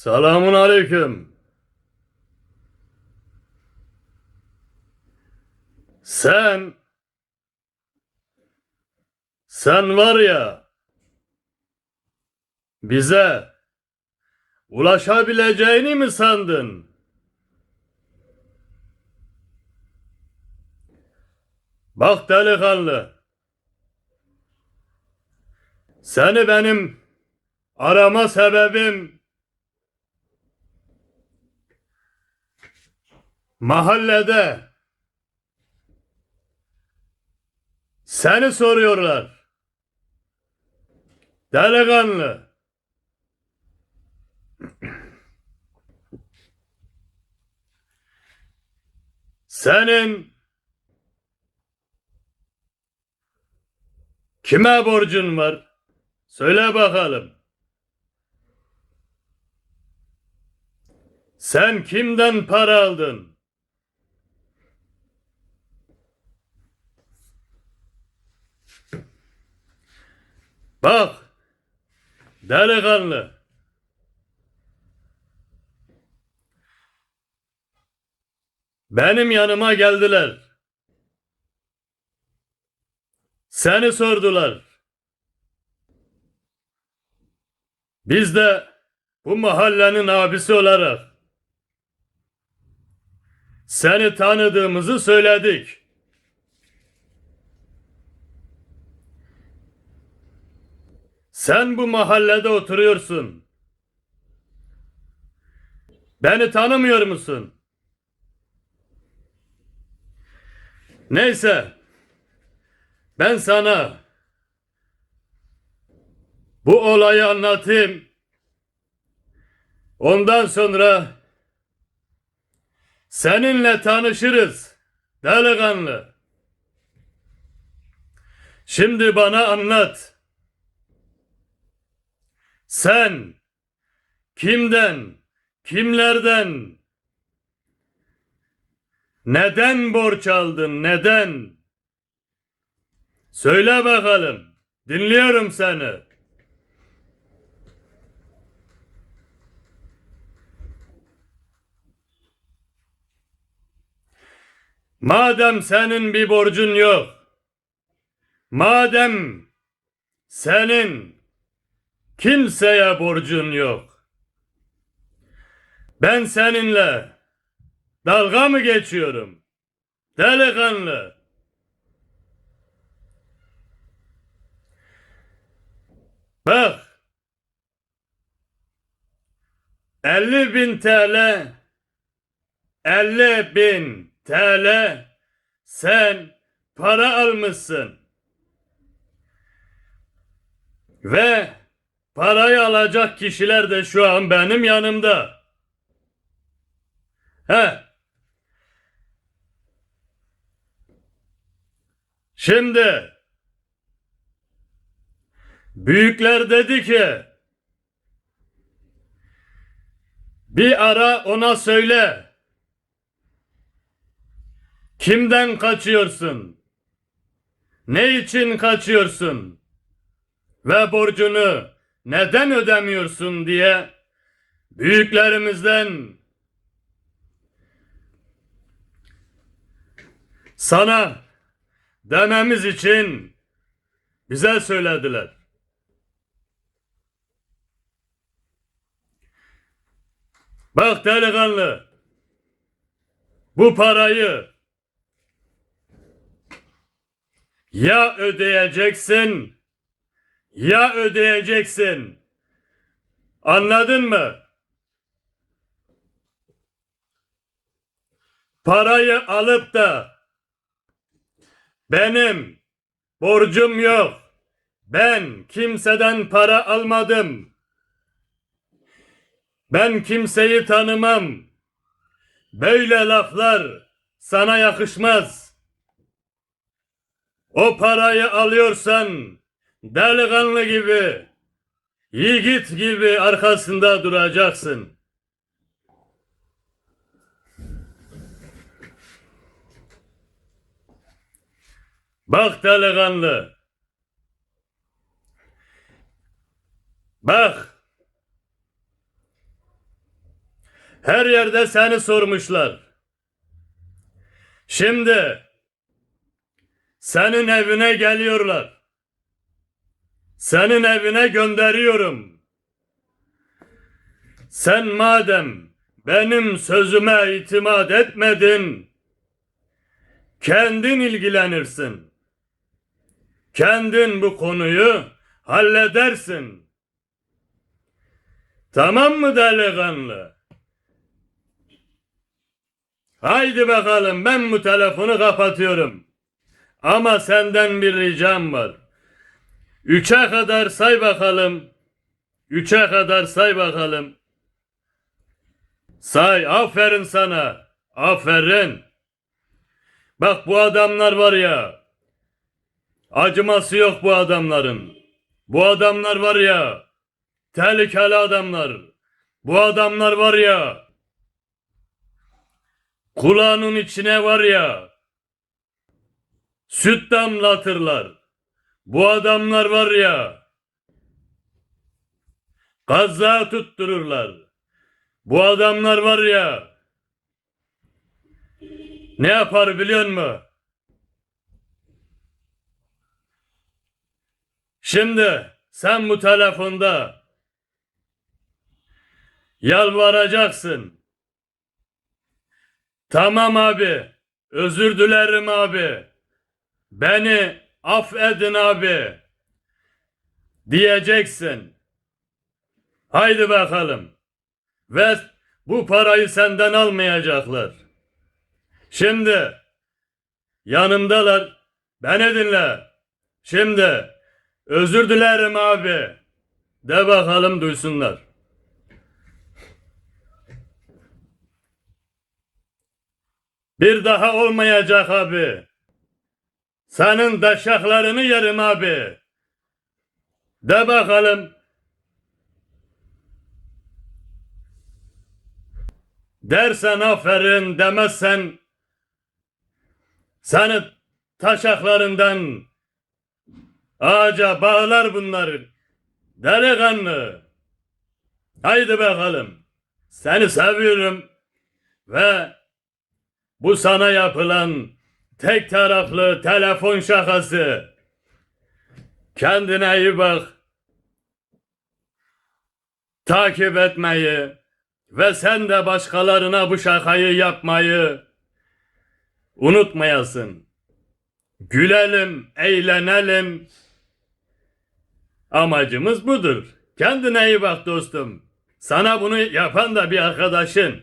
Selamun aleyküm. Sen sen var ya bize ulaşabileceğini mi sandın? Bak delikanlı. Seni benim arama sebebim mahallede seni soruyorlar. Delikanlı. Senin kime borcun var? Söyle bakalım. Sen kimden para aldın? Bak, delikanlı. Benim yanıma geldiler. Seni sordular. Biz de bu mahallenin abisi olarak seni tanıdığımızı söyledik. Sen bu mahallede oturuyorsun. Beni tanımıyor musun? Neyse. Ben sana bu olayı anlatayım. Ondan sonra seninle tanışırız delikanlı. Şimdi bana anlat. Sen kimden, kimlerden, neden borç aldın, neden? Söyle bakalım. Dinliyorum seni. Madem senin bir borcun yok, madem senin kimseye borcun yok, ben seninle dalga mı geçiyorum? Delikanlı. Bak. 50 bin TL 50 bin TL sen para almışsın. Ve parayı alacak kişiler de şu an benim yanımda. He. Şimdi büyükler dedi ki bir ara ona söyle. Kimden kaçıyorsun? Ne için kaçıyorsun? Ve borcunu neden ödemiyorsun diye büyüklerimizden sana dememiz için bize söylediler. Bak delikanlı, bu parayı ya ödeyeceksin ya ödeyeceksin. Anladın mı? Parayı alıp da benim borcum yok. Ben kimseden para almadım. Ben kimseyi tanımam. Böyle laflar sana yakışmaz. O parayı alıyorsan delikanlı gibi, yiğit gibi arkasında duracaksın. Bak delikanlı. Bak. Her yerde seni sormuşlar. Şimdi senin evine geliyorlar. Senin evine gönderiyorum. Sen madem benim sözüme itimat etmedin, kendin ilgilenirsin. Kendin bu konuyu halledersin. Tamam mı delikanlı? Haydi bakalım ben bu telefonu kapatıyorum. Ama senden bir ricam var. Üçe kadar say bakalım. Üçe kadar say bakalım. Say aferin sana. Aferin. Bak bu adamlar var ya. Acıması yok bu adamların. Bu adamlar var ya. Tehlikeli adamlar. Bu adamlar var ya. Kulağının içine var ya. Süt damlatırlar. Bu adamlar var ya. Kaza tuttururlar. Bu adamlar var ya. Ne yapar biliyor musun? Şimdi sen bu telefonda yalvaracaksın. Tamam abi. Özür dilerim abi. Beni affedin abi. Diyeceksin. Haydi bakalım. Ve bu parayı senden almayacaklar. Şimdi yanımdalar. Beni dinle. Şimdi özür dilerim abi. De bakalım duysunlar. Bir daha olmayacak abi. Senin daşaklarını yerim abi. De bakalım. Dersen aferin demezsen seni taşaklarından ağaca bağlar bunları. Delikanlı. Haydi bakalım. Seni seviyorum ve bu sana yapılan tek taraflı telefon şakası. Kendine iyi bak. Takip etmeyi ve sen de başkalarına bu şakayı yapmayı unutmayasın. Gülelim, eğlenelim. Amacımız budur. Kendine iyi bak dostum. Sana bunu yapan da bir arkadaşın.